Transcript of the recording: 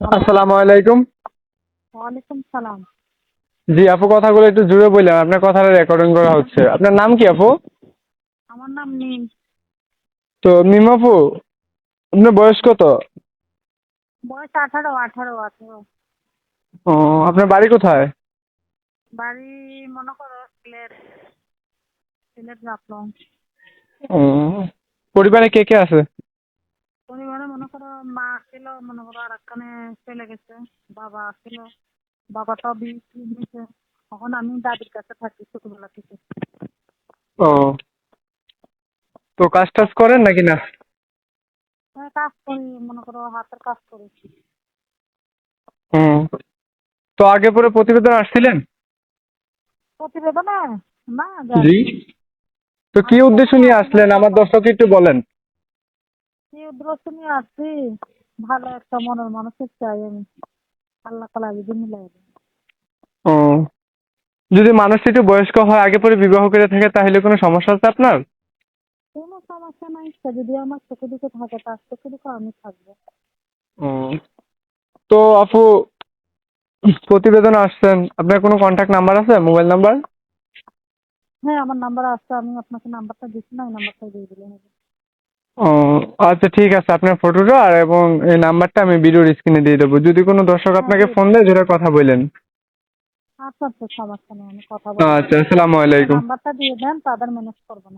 আসসালামু আলাইকুম। ওয়ালাইকুম সালাম। জি আপু কথাগুলো একটু জুড়ে বললাম আপনার কথাটা রেকর্ডিং করা হচ্ছে। আপনার নাম কি আপু? আমার নাম নিম তো মিম আপু আপনার বয়স কত? বয়স আঠারো আঠারো আঠারো ও আপনার বাড়ি কোথায়? বাড়ি মনে করো সিলেট সিলেট রাখলাম ও পরিবারে কে কে আছে? পরিবারে মনে করো মা ছিল মনে করো আর একখানে চলে গেছে বাবা ছিল বাবাটাও বিয়ে দিয়েছে। তখন আমি দাদির কাছে থাকি ছোটবেলা থেকে। ও। তো কাজ টাজ করেন নাকি না? হ্যাঁ, কাজ করি মনে করো হাতের কাজ করি। হুম। তো আগে পরে প্রতিবেদন আসছিলেন? প্রতিবেদনে? না জি। তো কি উদ্দেশ্য নিয়ে আসলেন? আমার দর্শক একটু বলেন। কি উদ্দেশ্য নিয়ে আসছি ভালো একটা মনের মানুষের চাই আমি। আল্লাহ তালা যদি মিলাই। ও। যদি মানুষটি একটু বয়স্ক হয় আগে পরে বিবাহ করে থাকে তাহলে কোনো সমস্যা আছে আপনার? কোনো সমস্যা নাই সে যদি আমার চোখে দিকে থাকে তার চোখে দিকে আমি থাকব। ও। তো আপু প্রতিবেদন আসছেন। আপনার কোনো কন্ট্যাক্ট নাম্বার আছে? মোবাইল নাম্বার হ্যাঁ আমার নাম্বার আছে। আমি আপনাকে নাম্বারটা দিচ্ছি না এই নাম্বারটা দিয়ে দিলে হবে। ও। আচ্ছা ঠিক আছে আপনার ফটোটা আর এবং এই নাম্বারটা আমি ভিডিওর স্ক্রিনে দিয়ে দেবো। যদি কোনো দর্শক আপনাকে ফোন দেয় যেটা কথা বললেন। আচ্ছা আচ্ছা সমস্যা নেই আমি কথা বলব আচ্ছা আসসালামু আলাইকুম। নাম্বারটা দিয়ে দেন তাদের মনে করব না।